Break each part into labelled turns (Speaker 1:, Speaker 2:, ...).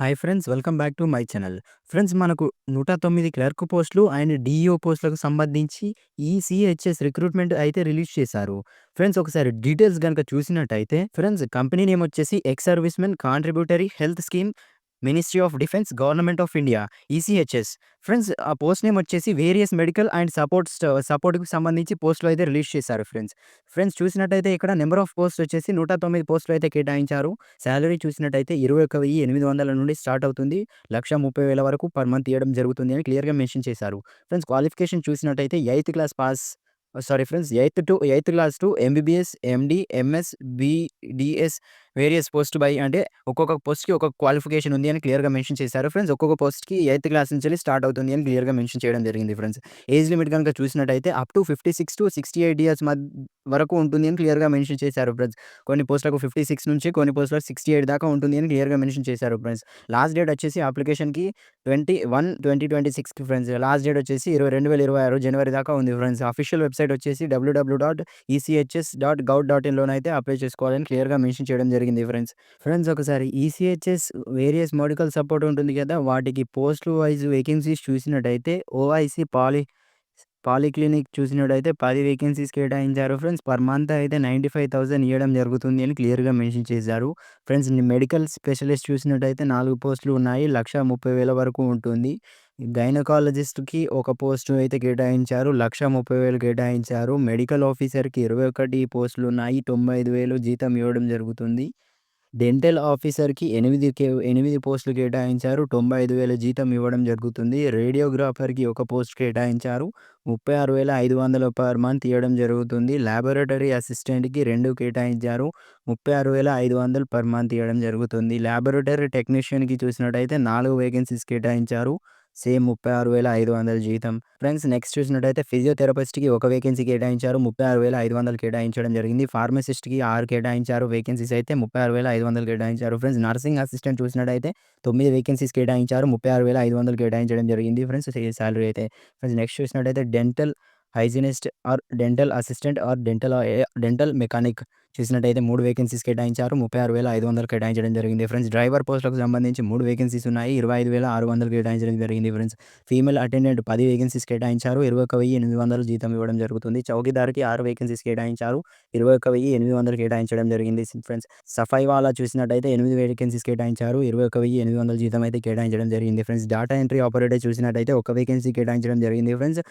Speaker 1: Hi friends welcome back to my channel. Friends మనకు 109 clerk పోస్టులు and DEO పోస్టులకు సంబంధించి ఈ సిహెచ్ఎస్ రిక్రూట్మెంట్ అయితే రిలీజ్ చేశారు. ఫ్రెండ్స్ ఒకసారి డీటెయిల్స్ కనుక చూసినట్టయితే ఫ్రెండ్స్ కంపెనీ నేమ్ వచ్చేసి ex servicemen contributory health scheme ministry of defence government of India ECHS. Friends ఆ పోస్ట్ నేమ్ వచ్చేసి వేరియస్ మెడికల్ అండ్ సపోర్ట్ సపోర్ట్‌కి సంబంధించి పోస్టులు అయితే రిలీజ్ చేశారు ఫ్రెండ్స్. ఫ్రెండ్స్ చూసినట్టయితే ఇక్కడ నెంబర్ ఆఫ్ పోస్ట్ వచ్చేసి 109 పోస్టులు అయితే కేటాయించారు. శాలరీ చూసినట్టయితే 21,800 నుండి స్టార్ట్ అవుతుంది. 1,30,000 వరకు పర్ మంత్ ఇవ్వడం జరుగుతుంది అని క్లియర్‌గా మెన్షన్ చేశారు. ఫ్రెండ్స్ క్వాలిఫికేషన్ చూసినట్టయితే eighth class pass sorry friends eighth to eighth class to MBBS, MD, MS, BDS various post by అంటే ఒక్కొక్క పోస్ట్‌కి ఒక్కొక్క క్వాలిఫికేషన్ ఉంది అని క్లియర్‌గా మెన్షన్ చేశారు. ఫ్రెండ్స్ ఒక్కొక్క పోస్ట్‌కి ఎయిత్ క్లాస్ నుంచి స్టార్ట్ అవుతుంది అని క్లియర్‌గా మెన్షన్ చేయడం జరిగింది ఫ్రెండ్స్. ఏజ్ లిమిట్ కనుక చూసినట్టయితే అప్ టు 56-68 ఇయర్స్ మద్ వరకు ఉంటుంది అని క్లియర్‌గా మెన్షన్ చేశారు ఫ్రెండ్స్. కొన్ని పోస్టులకు 56 నుంచి కొన్ని పోస్టులకు 68 దాకా ఉంటుంది అని క్లియర్‌గా మెన్షన్ చేశారు ఫ్రెండ్స్. లాస్ట్ డేట్ వచ్చేసి అప్లికేషన్‌కి 21/2026కి ఫ్రెండ్స్. లాస్ట్ డేట్ వచ్చేసి 2026 జనవరి దాకా ఉంది ఫ్రెండ్స్. అఫీషియల్ వెబ్‌సైట్ వచ్చేసి www.ecihs.gov.inలోనైతే అప్లై చేసుకోవాలని క్లియర్‌గా మెన్షన్ చేయడం జరిగింది ఫ్రెండ్స్. ఫ్రెండ్స్ ఒకసారి ఈసీహెచ్ఎస్ వేరియస్ మెడికల్ సపోర్ట్ ఉంటుంది కదా! వాటికి పోస్ట్ వైస్ వేకెన్సీస్ చూసినట్టయితే ఓఐసీ పాలి పాలిక్లినిక్ చూసినట్టయితే పది వేకెన్సీస్ కేటాయించారు ఫ్రెండ్స్. పర్ మంత్ అయితే నైంటీ ఫైవ్ థౌసండ్ ఇవ్వడం జరుగుతుంది అని క్లియర్‌గా మెన్షన్ చేశారు. ఫ్రెండ్స్ మెడికల్ స్పెషలిస్ట్ చూసినట్టయితే నాలుగు పోస్టులు ఉన్నాయి. 1,30,000 వరకు ఉంటుంది. గైనకాలజిస్ట్‌కి ఒక పోస్టు అయితే కేటాయించారు. 1,30,000 కేటాయించారు. మెడికల్ ఆఫీసర్‌కి 21 పోస్టులు ఉన్నాయి. 95,000 జీతం ఇవ్వడం జరుగుతుంది. డెంటల్ ఆఫీసర్‌కి ఎనిమిది ఎనిమిది పోస్టులు కేటాయించారు. 95,000 జీతం ఇవ్వడం జరుగుతుంది. రేడియోగ్రాఫర్‌కి ఒక పోస్ట్ కేటాయించారు. 36,500 పర్ మంత్ ఇవ్వడం జరుగుతుంది. ల్యాబొరేటరీ అసిస్టెంట్‌కి రెండు కేటాయించారు. 36,500 పర్ మంత్ ఇవ్వడం జరుగుతుంది. ల్యాబొరేటరీ టెక్నీషియన్‌కి చూసినట్టయితే నాలుగు వేకెన్సీస్ కేటాయించారు. సేమ్ 36,500 జీతం. ఫ్రెండ్స్ నెక్స్ట్ చూసినట్టయితే ఫిజియోథెరపిస్ట్‌కి ఒక వేకెన్సీ కేటాయించారు. 36,500 కేటాయించడం జరిగింది. ఫార్మసిస్ట్‌కి ఆరు కేటాయించారు. వేకెన్సీస్ అయితే 36,500 కేటాయించారు. ఫ్రెండ్స్ నర్సింగ్ అసిస్టెంట్ చూసినట్టయితే తొమ్మిది వేకెన్సీస్ కేటాయించారు. 36,500 కేటాయించడం జరిగింది ఫ్రెండ్స్ సాలరీ అయితే. ఫ్రెండ్స్ నెక్స్ట్ చూసినట్టయితే dental hygienist or dental assistant or dental a dental mechanic చూసినట్టయితే మూడు వేకెన్సీస్ కేటాయించారు. 36,500 కేటాయించడం జరిగింది ఫ్రెండ్స్. డ్రైవర్ పోస్టులకు సంబంధించి మూడు వేకెన్సీస్ ఉన్నాయి. 25,600 కేటాయించడం జరిగింది ఫ్రెండ్స్. ఫీమేల్ అటెండెంట్ పది వేకెన్సీస్ కేటాయించారు. 21,800 జీతం ఇవ్వడం జరుగుతుంది. చౌకీదార్‌కి ఆరు వేకెన్సీస్ కేటాయించారు. 21,800 కేటాయించడం జరిగింది ఫ్రెండ్స్. సఫాయి వాళ్ళ చూసినట్టయితే ఎనిమిది వేకెన్సీస్ కేటాయించారు. 21,800 జీతం అయితే కేటాయించడం జరిగింది ఫ్రెండ్స్. డాటా ఎంట్రీ ఆపరేటర్ చూసినట్టయితే ఒక వేకెన్సీ కేటాయించడం జరిగింది ఫ్రెండ్స్.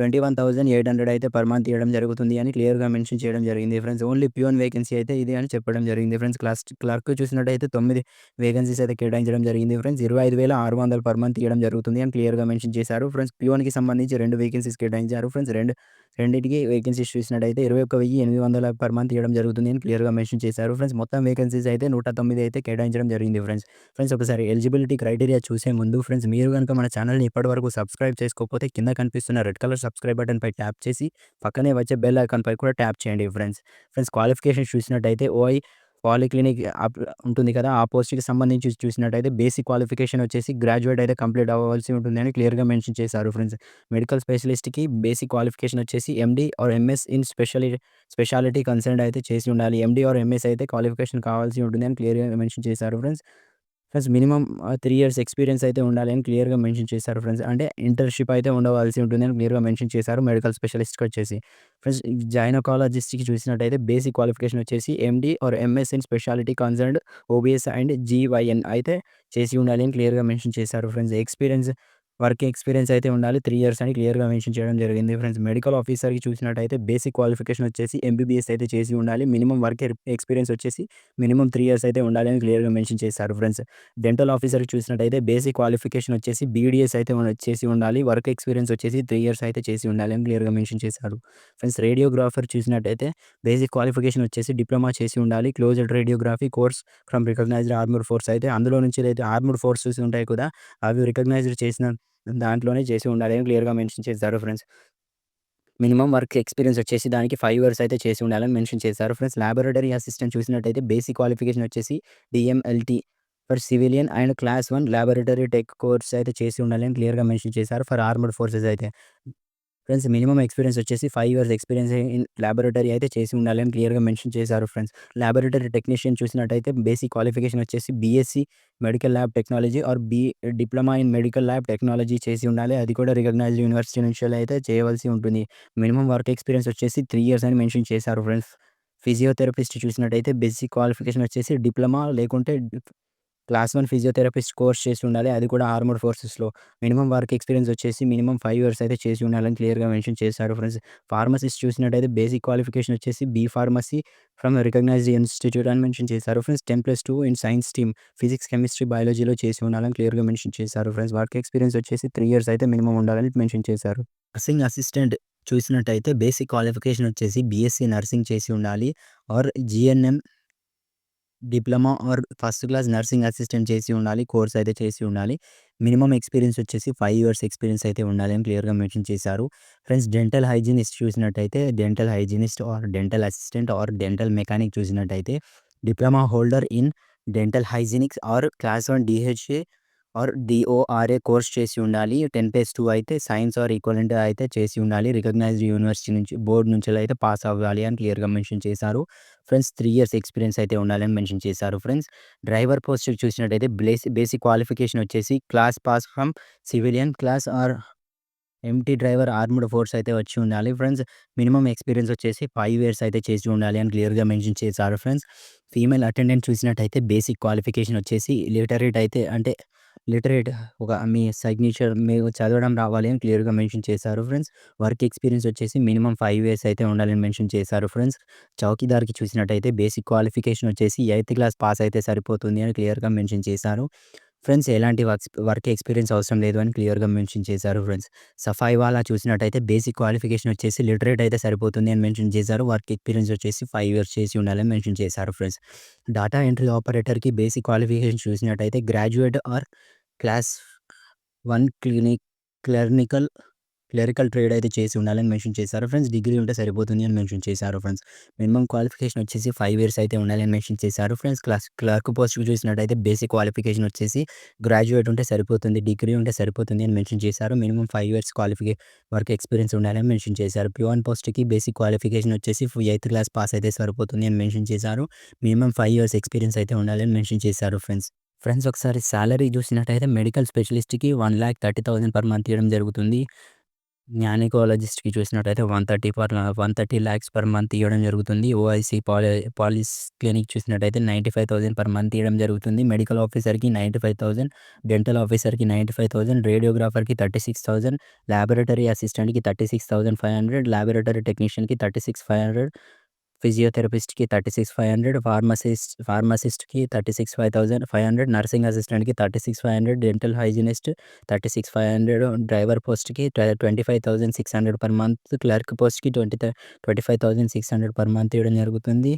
Speaker 1: 21,800 అయితే పర్ మంత్ ఇయ్యడం జరుగుతుంది అని క్లియర్‌గా మెన్షన్ చేయడం జరిగింది ఫ్రెండ్స్. ఓన్లీ ప్యూన్ వేకెన్సీ అయితే ఇది అని చెప్పడం జరిగింది ఫ్రెండ్స్. క్లాస్ క్లర్క్ చూసినట్టయితే తొమ్మిది వేకెన్సీస్ అయితే కేటాయించడం జరిగింది ఫ్రెండ్స్. 25,600 పర్ మంత్ ఇవ్వడం జరుగుతుంది అని క్లియర్‌గా మెన్షన్ చేశారు. ఫ్రెండ్స్ ప్యూన్‌కి సంబంధించి రెండు వేకెన్సీస్ కేటాయించారు ఫ్రెండ్స్. రెండు రెండింటికి వేకెన్సీస్ చూసినట్టయితే 21,800 పర్ మంత్ ఇవ్వడం జరుగుతుంది అని క్లియర్‌గా మెన్షన్ చేశారు ఫ్రెండ్స్. మొత్తం వేకెన్సీస్ అయితే 109 అయితే కేటాయించడం జరిగింది ఫ్రెండ్స్. ఫ్రెండ్స్ ఒకసారి ఎలిజిబిలిటీ క్రైటీరియా చూసే ముందు ఫ్రెండ్స్ మీరు కనుక మన ఛానల్‌ని ఇప్పటివరకు సబ్స్క్రైబ్ చేసుకోకపోతే కింద కనిపిస్తున్న రెడ్ కలర్ సబ్స్క్రైబ్ బటన్‌పై ట్యాప్ చేసి పక్కనే వచ్చే బెల్ ఐకాన్‌పై కూడా ట్యాప్ చేయండి ఫ్రెండ్స్. ఫ్రెండ్స్ క్వాలిఫికేషన్ చూసినట్టయితే ఓఐ పాలిక్లినిక్ ఉంటుంది కదా! ఆ పోస్ట్‌కి సంబంధించి చూసినట్టయితే బేసిక్ క్వాలిఫికేషన్ వచ్చేసి గ్రాడ్యుయేట్ అయితే కంప్లీట్ అవ్వాల్సి ఉంటుంది అని క్లియర్‌గా మెన్షన్ చేశారు ఫ్రెండ్స్. మెడికల్ స్పెషలిస్ట్‌కి బేసిక్ క్వాలిఫికేషన్ వచ్చేసి MD or MS in special speciality concern అయితే చేసి ఉండాలి. ఎండి ఆర్ ఎంఎస్ అయితే క్వాలిఫికేషన్ కావాల్సి ఉంటుంది అని క్లియర్‌గా మెన్షన్ చేశారు friends. Friends minimum three years experience అయితే ఉండాలి అని క్లియర్‌గా మెన్షన్ చేశారు ఫ్రెండ్స్. అంటే ఇంటర్న్‌షిప్ అయితే ఉండవలసి ఉంటుంది అని క్లియర్‌గా మెన్షన్ చేశారు మెడికల్ స్పెషలిస్ట్‌కి వచ్చేసి. ఫ్రెండ్స్ జైనకాలజిస్ట్కి చూసినట్టయితే బేసిక్ క్వాలిఫికేషన్ వచ్చేసి MD or MS in speciality concerned OBS and GYN అయితే చేసి ఉండాలి అని క్లియర్‌గా మెన్షన్ చేశారు ఫ్రెండ్స్. ఎక్స్‌పీరియన్స్ వర్క్ ఎక్స్‌పీరియన్స్ అయితే ఉండాలి. త్రీ ఇయర్స్ అని క్లియర్‌గా మెన్షన్ చేయడం జరిగింది ఫ్రెండ్స్. మెడికల్ ఆఫీసర్‌కి చూసినట్టయితే బేసిక్ క్వాలిఫికేషన్ వచ్చేసి ఎంబీబీఎస్ అయితే చేసి ఉండాలి. మినిమమ్ వర్క్ ఎక్స్‌పీరియన్స్ వచ్చేసి మినిమమ్ త్రీ ఇయర్స్ అయితే ఉండాలి అని క్లియర్‌గా మెన్షన్ చేశారు ఫ్రెండ్స్. డెంటల్ ఆఫీసర్‌కి చూసినట్టయితే బేసిక్ క్వాలిఫికేషన్ వచ్చేసి బీడీఎస్ అయితే చేసి ఉండాలి. వర్క్ ఎక్స్‌పీరియన్స్ వచ్చేసి త్రీ ఇయర్స్ అయితే చేసి ఉండాలి అని క్లియర్‌గా మెన్షన్ చేశారు. ఫ్రెండ్స్ రేడియోగ్రాఫర్ చూసినట్టయితే బేసిక్ క్వాలిఫికేషన్ వచ్చేసి డిప్లొమా చేసి ఉండాలి. Closed radiography course from recognised armour force అయితే అందులో నుంచి అయితే ఆర్మర్ ఫోర్సెస్ ఉంటాయి కూడా అవి రికగ్నైజ్డ్ చేసిన దాంట్లోనే చేసి ఉండాలి అని క్లియర్‌గా మెన్షన్ చేశారు ఫ్రెండ్స్. మినిమం వర్క్ ఎక్స్‌పీరియన్స్ వచ్చేసి దానికి ఫైవ్ ఇయర్స్ అయితే చేసి ఉండాలని మెన్షన్ చేశారు ఫ్రెండ్స్. ల్యాబొరేటరీ అసిస్టెంట్ చూసినట్టయితే బేసిక్ క్వాలిఫికేషన్ వచ్చేసి DMLT for civilian and class one laboratory tech course అయితే చేసి ఉండాలని క్లియర్‌గా మెన్షన్ చేశారు ఫర్ ఆర్మర్డ్ ఫోర్సెస్ అయితే. ఫ్రెండ్స్ మినిమమ్ ఎక్స్‌పీరియన్స్ వచ్చేసి five years experience in laboratory అయితే చేసి ఉండాలని క్లియర్‌గా మెన్షన్ చేశారు ఫ్రెండ్స్. ల్యాబొరేటరీ టెక్నీషియన్ చూసినట్టయితే బేసిక్ క్వాలిఫికేషన్ వచ్చేసి BSc medical lab technology or B diploma in medical lab technology చేసి ఉండాలి. అది కూడా రికగ్నైజ్ యూనివర్సిటీ నుంచి అయితే చేయవలసి ఉంటుంది. మినిమం వర్క్ ఎక్స్‌పీరియన్స్ వచ్చేసి త్రీ ఇయర్స్ అని మెన్షన్ చేశారు ఫ్రెండ్స్. ఫిజియోథెరపిస్ట్ చూసినట్టయితే బేసిక్ క్వాలిఫికేషన్ వచ్చేసి డిప్లొమా లేకుంటే క్లాస్ వన్ ఫిజియోథెరపిస్ట్ కోర్స్ చేసి ఉండాలి. అది కూడా ఆర్మ్డ్ ఫోర్సెస్‌లో. మినిమమ్ వర్క్ ఎక్స్‌పీరియన్స్ వచ్చేసి మినిమం ఫైవ్ ఇయర్స్ అయితే చేసి ఉండాలని క్లియర్‌గా మెన్షన్ చేశారు ఫ్రెండ్స్. ఫార్మసిస్ట్ చూసినట్టయితే బేసిక్ క్వాలిఫికేషన్ వచ్చేసి B pharmacy from recognised institute అని మెన్షన్ చేశారు friends. 10+2 in science stream physics, chemistry, బయాలజీలో చేసి ఉండాలని క్లియర్‌గా మెన్షన్ చేశారు ఫ్రెండ్స్. వర్క్ ఎక్స్‌పీరియన్స్ వచ్చేసి త్రీ ఇయర్స్ అయితే మినిమం ఉండాలని మెన్షన్ చేశారు. నర్సింగ్ అసిస్టెంట్ చూసినట్టయితే బేసిక్ క్వాలిఫికేషన్ వచ్చేసి బీఎస్సీ నర్సింగ్ చేసి ఉండాలి or GNM diploma or first class nursing assistant చేసి ఉండాలి. కోర్స్ అయితే చేసి ఉండాలి. మినిమం ఎక్స్‌పీరియన్స్ వచ్చేసి ఫైవ్ ఇయర్స్ ఎక్స్‌పీరియన్స్ అయితే ఉండాలి అని క్లియర్‌గా మెన్షన్ చేశారు. ఫ్రెండ్స్ డెంటల్ హైజీనిస్ట్ చూసినట్టయితే dental hygienist or dental assistant or dental mechanic చూసినట్టయితే diploma holder in dental hygienics or class one DHA or DORA course చేసి ఉండాలి. 10+2 అయితే సైన్స్ ఆర్ ఈక్వలెంట్ అయితే చేసి ఉండాలి. రికగ్నైజ్డ్ యూనివర్సిటీ నుంచి బోర్డ్ అయితే పాస్ అవ్వాలి అని క్లియర్‌గా మెన్షన్ చేశారు. ఫ్రెండ్స్ త్రీ ఇయర్స్ ఎక్స్‌పీరియన్స్ అయితే ఉండాలని మెన్షన్ చేశారు ఫ్రెండ్స్. డ్రైవర్ పోస్ట్ చూసినట్టయితే బ్లేస్ బేసిక్ క్వాలిఫికేషన్ వచ్చేసి class pass from civilian class or MT driver armed force అయితే వచ్చి ఉండాలి ఫ్రెండ్స్. మినిమమ్ ఎక్స్‌పీరియన్స్ వచ్చేసి ఫైవ్ ఇయర్స్ అయితే చేసి ఉండాలి అని క్లియర్‌గా మెన్షన్ చేశారు ఫ్రెండ్స్. ఫీమేల్ అటెండెంట్ చూసినట్టయితే బేసిక్ క్వాలిఫికేషన్ వచ్చేసి లిటరేట్ అయితే అంటే లిటరేట్ ఒక మీ సిగ్నేచర్ మీకు చదవడం రావాలి అని క్లియర్‌గా మెన్షన్ చేశారు ఫ్రెండ్స్. వర్క్ ఎక్స్‌పీరియన్స్ వచ్చేసి మినిమమ్ ఫైవ్ ఇయర్స్ అయితే ఉండాలని మెన్షన్ చేశారు ఫ్రెండ్స్. చౌకీదార్‌కి చూసినట్టయితే బేసిక్ క్వాలిఫికేషన్ వచ్చేసి ఎయిత్ క్లాస్ పాస్ అయితే సరిపోతుంది అని క్లియర్‌గా మెన్షన్ చేశారు. ఫ్రెండ్స్ ఎలాంటి వర్క్ వర్క్ ఎక్స్‌పీరియన్స్ అవసరం లేదు అని క్లియర్‌గా మెన్షన్ చేశారు ఫ్రెండ్స్. సఫాయి వాళ్ళ చూసినట్టయితే బేసిక్ క్వాలిఫికేషన్ వచ్చేసి లిటరేట్ అయితే సరిపోతుంది అని మెన్షన్ చేశారు. వర్క్ ఎక్స్‌పీరియన్స్ వచ్చేసి ఫైవ్ ఇయర్స్ చేసి ఉండాలని మెన్షన్ చేశారు ఫ్రెండ్స్. డాటా ఎంట్రీ ఆపరేటర్‌కి బేసిక్ క్వాలిఫికేషన్ చూసినట్టయితే graduate or class one clinic clerical clerical trade అయితే చేసి ఉండాలని మెన్షన్ చేశారు ఫ్రెండ్స్. డిగ్రీ ఉంటే సరిపోతుంది అని మెన్షన్ చేశారు ఫ్రెండ్స్. మినిమమ్ క్వాలిఫికేషన్ వచ్చేసి ఫైవ్ ఇయర్స్ అయితే ఉండాలని మెన్షన్ చేశారు ఫ్రెండ్స్. క్లాస్ క్లర్క్ పోస్ట్‌కి చూసినట్టయితే బేసిక్ క్వాలిఫికేషన్ వచ్చేసి గ్రాడ్యుయేట్ ఉంటే సరిపోతుంది. డిగ్రీ ఉంటే సరిపోతుంది అని మెన్షన్ చేశారు. Minimum five years qualification work experience ఉండాలని మెన్షన్ చేశారు. ప్యూన్ పోస్ట్‌కి బేసిక్ క్వాలిఫికేషన్ వచ్చేసి ఎయిత్ క్లాస్ పాస్ అయితే సరిపోతుంది అని మెన్షన్ చేశారు. మినిమం ఫైవ్ ఇయర్స్ ఎక్స్‌పీరియన్స్ అయితే ఉండాలని మెన్షన్ చేశారు ఫ్రెండ్స్. ఫ్రెండ్స్ ఒకసారి శాలరీ చూసినట్టయితే medical స్పెషలిస్ట్కి one lakh thirty thousand per month ఇవ్వడం జరుగుతుంది. జ్ఞానికాలజిస్ట్కి చూసినట్టయితే one thirty per one thirty lakhs per month ఇవ్వడం జరుగుతుంది. ఓఐసీ పాలి పాలిస్ క్లినిక్ చూసినట్టయితే ninety five thousand per month ఇవ్వడం జరుగుతుంది. మెడికల్ ఆఫీసర్కి నైంటీ ఫైవ్ థౌసండ్ డెంటల్ ఆఫీసర్కి నైంటీ ఫైవ్ థౌసండ్ రేడియోగ్రాఫర్కి thirty six thousand laboratory అసిస్టెంట్కి thirty six thousand five hundred laboratory టెక్నీషియన్కి thirty six five hundred ఫిజియోథెరపిస్ట్కి thirty six five hundred pharmacist ఫార్మసిస్ట్కి thirty six five thousand five hundred nursing అసిస్టెంట్కి thirty six five hundred dental hygienist thirty six five hundred driver పోస్ట్కి twenty five thousand six hundred per month clerk పోస్ట్కి twenty twenty five thousand six hundred per month ఇవ్వడం జరుగుతుంది.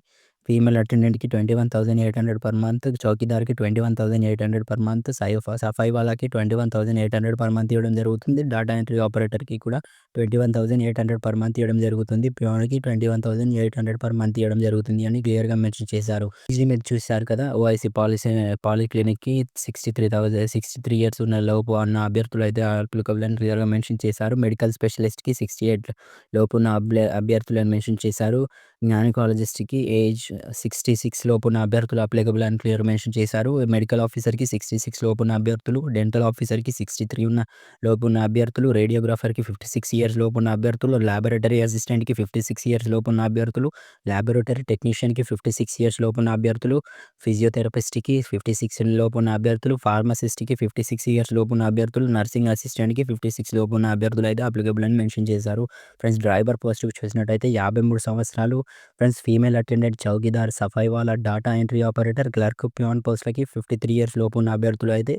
Speaker 1: Female అటెండెంట్కి twenty one thousand eight hundred per month చౌకీదార్కి twenty one thousand eight hundred per month సైఫా సఫాయి వాళ్ళకి twenty one thousand eight hundred per month ఇవ్వడం జరుగుతుంది. Data entry ఆపరేటర్కి కూడా twenty one thousand eight hundred per month ఇవ్వడం జరుగుతుంది. ప్యూన్కి twenty one thousand eight hundred per month ఇవ్వడం జరుగుతుంది అని క్లియర్గా మెన్షన్ చేశారు. ఈజీ మీరు చూశారు కదా ఓఐసీ పాలసీ పాలీ క్లినిక్కి sixty three thousand sixty three years ఉన్న లోపు అన్న అభ్యర్థులు అయితే అప్లికబుల్ అని క్లియర్గా మెన్షన్ చేశారు. మెడికల్ స్పెషలిస్ట్కి సిక్స్టీ ఎయిట్ లోపు ఉన్న అభ్య అభ్యర్థులను మెన్షన్ చేశారు. జ్ఞానకాలజిస్ట్కి ఏజ్ 66 లోపు ఉన్న అభ్యర్థులు అప్లికబుల్ అని క్లియర్ మెన్షన్ చేశారు. మెడికల్ ఆఫీసర్‌కి 66 లోపు ఉన్న అభ్యర్థులు డెంటల్ ఆఫీసర్‌కి 63 ఉన్న లోపు ఉన్న అభ్యర్థులు రేడియోగ్రాఫర్‌కి 56 ఇయర్స్ లోపు ఉన్న అభ్యర్థులు ల్యాబొరేటరీ అసిస్టెంట్‌కి 56 ఇయర్స్ లోపు ఉన్న అభ్యర్థులు ల్యాబొరేటరీ టెక్నీషియన్‌కి 56 ఇయర్స్ లోపు ఉన్న అభ్యర్థులు ఫిజియోథెరపిస్ట్‌కి 56 లోపు ఉన్న అభ్యర్థులు ఫార్మసిస్ట్‌కి 56 ఇయర్స్ లోపు ఉన్న అభ్యర్థులు నర్సింగ్ అసిస్టెంట్‌కి 56 లోపు ఉన్న అభ్యర్థులు అయితే అప్లికబుల్ అని మెన్షన్ చేశారు. ఫ్రెండ్స్ డ్రైవర్ పోస్ట్‌కి చూసినట్టయితే 53 సంవత్సరాలు ఫ్రెండ్స్ ఫీమేల్ అటెండెంట్ చౌకీదార్ సఫాయి వాలా data entry operator clerk peon పోస్ట్‌లకి 53 years లోపు ఉన్న అభ్యర్థులు అయితే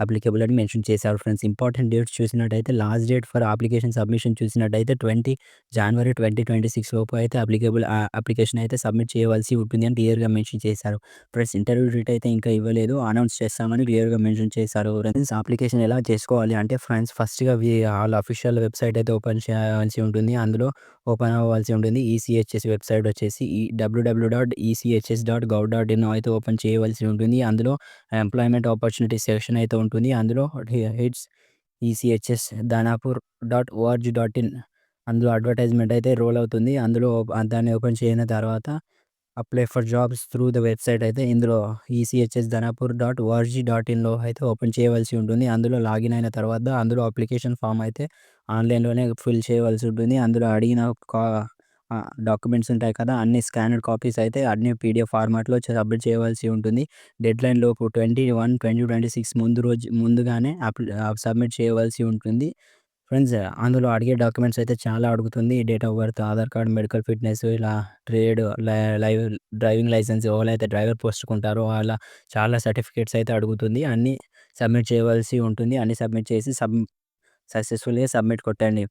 Speaker 1: అప్లికబుల్ అని మెన్షన్ చేశారు ఫ్రెండ్స్. ఇంపార్టెంట్ డేట్స్ చూసినట్టయితే last date for application submission చూసినట్టయితే 20 జనవరి 2026 లోపు అయితే అప్లికబుల్ అప్లికేషన్ అయితే సబ్మిట్ చేయవలసి ఉంటుంది అని క్లియర్‌గా మెన్షన్ చేశారు. ఫ్రెండ్స్ ఇంటర్వ్యూ డేట్ అయితే ఇంకా ఇవ్వలేదు. అనౌన్స్ చేస్తామని క్లియర్‌గా మెన్షన్ చేశారు. ఫ్రెండ్స్ అప్లికేషన్ ఎలా చేసుకోవాలి అంటే ఫ్రెండ్స్ ఫస్ట్‌గా వి అఫీషియల్ వెబ్‌సైట్ అయితే ఓపెన్ చేయాల్సి ఉంటుంది. అందులో ఓపెన్ అవ్వాల్సి ఉంటుంది. ఈసీహెచ్ఎస్ వెబ్‌సైట్ వచ్చేసి ఈ WWW dot ECHS dot gov dot in అయితే ఓపెన్ చేయవలసి ఉంటుంది. అందులో ఎంప్లాయ్‌మెంట్ ఆపర్చునిటీ సెక్షన్ అయితే ఉంటుంది. అందులో heads hits ECHS Danapur dot ORG dot in అందులో అడ్వర్టైజ్మెంట్ అయితే రోల్ అవుతుంది. అందులో దాన్ని ఓపెన్ చేసిన తర్వాత apply for jobs through the website అయితే ఇందులో ECHS Dhanapur dot ORG dot ఇన్లో అయితే ఓపెన్ చేయవలసి ఉంటుంది. అందులో లాగిన్ అయిన తర్వాత అందులో అప్లికేషన్ ఫామ్ అయితే ఆన్లైన్లోనే ఫిల్ చేయవలసి ఉంటుంది. అందులో అడిగిన కా డాక్యుమెంట్స్ ఉంటాయి కదా అన్ని స్కానర్డ్ కాపీస్ అయితే అన్ని పీడిఎఫ్ ఫార్మాట్లో సబ్మిట్ చేయవలసి ఉంటుంది. డెడ్లైన్ లోపు twenty one twenty twenty six ముందు రోజు ముందుగానే సబ్మిట్ చేయవలసి ఉంటుంది. ఫ్రెండ్స్ అందులో అడిగే డాక్యుమెంట్స్ అయితే చాలా అడుగుతుంది. Date of birth Aadhaar card medical fitness ఇలా ట్రేడ్ లైవ్ డ్రైవింగ్ లైసెన్స్ ఎవరైతే డ్రైవర్ పోస్ట్కుంటారో అలా చాలా సర్టిఫికేట్స్ అయితే అడుగుతుంది. అన్నీ సబ్మిట్ చేయవలసి ఉంటుంది. అన్నీ సబ్మిట్ చేసి సబ్ సక్సెస్ఫుల్గా సబ్మిట్ కొట్టండి.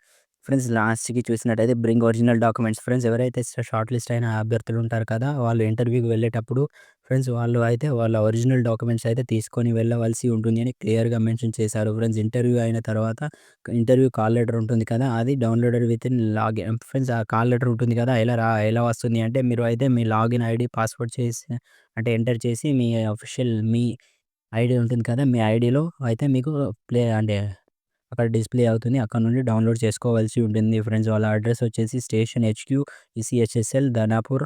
Speaker 1: ఫ్రెండ్స్ లాస్ట్కి చూసినట్టయితే బ్రింగ్ ఒరిజినల్ డాక్యుమెంట్స్. ఫ్రెండ్స్ ఎవరైతే షార్ట్ లిస్ట్ అయిన అభ్యర్థులు ఉంటారు కదా వాళ్ళు ఇంటర్వ్యూకి వెళ్ళేటప్పుడు ఫ్రెండ్స్ వాళ్ళు అయితే వాళ్ళ ఒరిజినల్ డాక్యుమెంట్స్ అయితే తీసుకొని వెళ్ళవలసి ఉంటుంది అని క్లియర్గా మెన్షన్ చేశారు. ఫ్రెండ్స్ ఇంటర్వ్యూ అయిన తర్వాత ఇంటర్వ్యూ కాల్ లెటర్ ఉంటుంది కదా అది downloaded with in login friends ఆ కాల్ లెటర్ ఉంటుంది కదా ఎలా రా ఎలా వస్తుంది అంటే మీరు అయితే మీ లాగిన్ ఐడి పాస్వర్డ్ చేసి అంటే ఎంటర్ చేసి మీ అఫీషియల్ మీ ఐడి ఉంటుంది కదా మీ ఐడిలో అయితే మీకు ప్లే అంటే అక్కడ డిస్ప్లే అవుతుంది. అక్కడ నుండి డౌన్లోడ్ చేసుకోవాల్సి ఉంటుంది. ఫ్రెండ్స్ వాళ్ళ అడ్రస్ వచ్చేసి station HQ ECHSL Danapur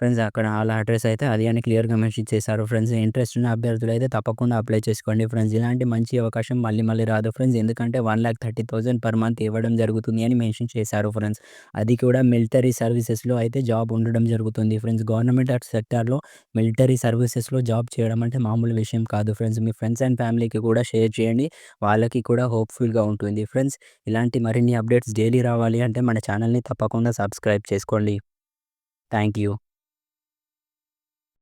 Speaker 1: friends అక్కడ వాళ్ళ అడ్రస్ అయితే అది అని క్లియర్గా మెన్షన్ చేశారు ఫ్రెండ్స్ ఇంట్రెస్ట్ ఉన్న అభ్యర్థులు అయితే తప్పకుండా అప్లై చేసుకోండి ఫ్రెండ్స్. ఇలాంటి మంచి అవకాశం మళ్ళీ మళ్ళీ రాదు ఫ్రెండ్స్. ఎందుకంటే one lakh thirty thousand per month ఇవ్వడం జరుగుతుంది అని మెన్షన్ చేశారు ఫ్రెండ్స్. అది కూడా మిలిటరీ సర్వీసెస్లో అయితే జాబ్ ఉండడం జరుగుతుంది ఫ్రెండ్స్. గవర్నమెంట్ సెక్టార్లో మిలిటరీ సర్వీసెస్లో జాబ్ చేయడం అంటే మామూలు విషయం కాదు ఫ్రెండ్స్. మీ ఫ్రెండ్స్ అండ్ ఫ్యామిలీకి కూడా షేర్ చేయండి. వాళ్ళకి కూడా హోప్ఫుల్గా ఉంటుంది ఫ్రెండ్స్. ఇలాంటి మరిన్ని అప్డేట్స్ డైలీ రావాలి అంటే మన ఛానల్ని తప్పకుండా సబ్స్క్రైబ్ చేసుకోండి. Thank you.